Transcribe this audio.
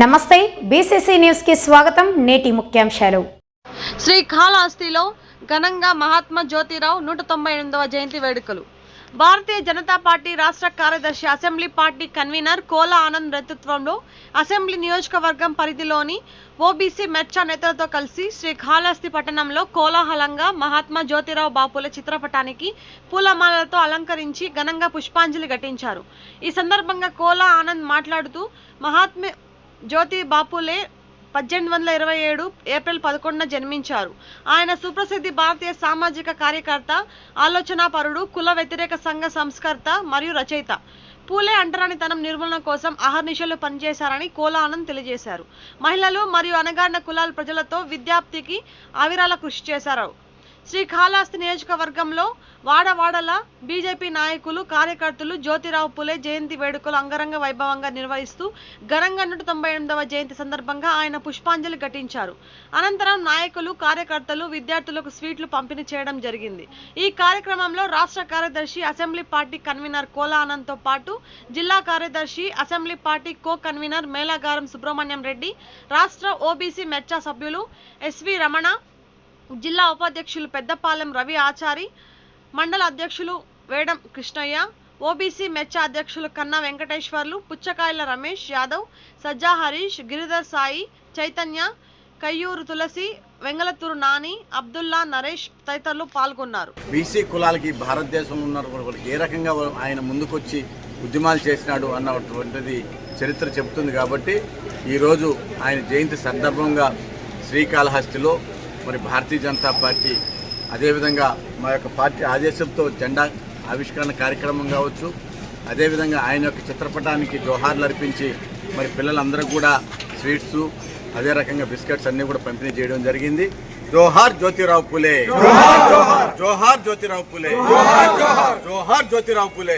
నమస్తే బీసీసీ న్యూస్కి స్వాగతం నేటి ముఖ్యాంశాలు. శ్రీకాళహస్తిలో ఘనంగా మహాత్మా జ్యోతిరావు నూట తొంభై ఎనిమిదవ జయంతి వేడుకలు. భారతీయ జనతా పార్టీ రాష్ట్ర కార్యదర్శి assembly party convener Kola Anand నేతృత్వంలో అసెంబ్లీ నియోజకవర్గం పరిధిలోని ఓబీసీ మెర్చా నేతలతో కలిసి శ్రీకాళహస్తి పట్టణంలో కోలాహలంగా మహాత్మా జ్యోతిరావు బాపుల చిత్రపటానికి పూలమాలలతో అలంకరించి ఘనంగా పుష్పాంజలి ఘటించారు. ఈ సందర్భంగా కోలా ఆనంద్ మాట్లాడుతూ మహాత్మ జ్యోతి బాపులే పద్దెనిమిది వందల ఇరవై ఏడు ఏప్రిల్ పదకొండున జన్మించారు. ఆయన సుప్రసిద్ధి భారతీయ సామాజిక కార్యకర్త ఆలోచనాపరుడు కుల వ్యతిరేక సంఘ సంస్కర్త మరియు రచయిత. పూలే అంటరానితనం నిర్మూలన కోసం అహర్నిశలు పనిచేశారని కోలానంద్ తెలియజేశారు. మహిళలు మరియు అనగాడిన కులాల ప్రజలతో విద్యాప్తికి అవిరాల కృషి చేశారు. శ్రీకాళహస్తి నియోజకవర్గంలో వాడవాడల బీజేపీ నాయకులు కార్యకర్తలు జ్యోతిరావు పులే జయంతి వేడుకలు అంగరంగ వైభవంగా నిర్వహిస్తూ ఘనంగా నూట తొంభై ఎనిమిదవ జయంతి సందర్భంగా ఆయన పుష్పాంజలి ఘటించారు. అనంతరం నాయకులు కార్యకర్తలు విద్యార్థులకు స్వీట్లు పంపిణీ చేయడం జరిగింది. ఈ కార్యక్రమంలో రాష్ట్ర కార్యదర్శి అసెంబ్లీ పార్టీ కన్వీనర్ కోలా ఆనంద్తో పాటు జిల్లా కార్యదర్శి assembly party co convener Melagaram Subrahmanyam Reddy రాష్ట్ర ఓబీసీ మెర్చా సభ్యులు ఎస్వి రమణ జిల్లా ఉపాధ్యక్షులు పెద్దపాలెం రవి ఆచారి మండల అధ్యక్షులు వేడం కృష్ణయ్య ఓబీసీ మెచ్చ అధ్యక్షులు కన్నా వెంకటేశ్వర్లు పుచ్చకాయల రమేష్ యాదవ్ సజ్జా హరీష్ గిరిధర్ సాయి చైతన్య కయ్యూరు తులసి వెంగళతూరు నాని అబ్దుల్లా నరేష్ తదితరులు పాల్గొన్నారు. బీసీ కులాలకి భారతదేశంలో ఉన్న ఏ రకంగా ఆయన ముందుకొచ్చి ఉద్యమాలు చేసినాడు అన్నటువంటిది చరిత్ర చెబుతుంది కాబట్టి ఈరోజు ఆయన జయంతి సందర్భంగా శ్రీకాళహస్తిలో మరి భారతీయ జనతా పార్టీ అదేవిధంగా మా యొక్క పార్టీ ఆదేశంతో జెండా ఆవిష్కరణ కార్యక్రమం కావచ్చు. అదేవిధంగా ఆయన యొక్క చిత్రపటానికి జోహార్లు అర్పించి మరి పిల్లలందరూ కూడా స్వీట్స్ అదే రకంగా బిస్కెట్స్ అన్నీ కూడా పంపిణీ చేయడం జరిగింది. జోహార్ జ్యోతిరావు పులే. జోహార్ జ్యోతిరావు పులే. జోహార్ జ్యోతిరావు పులే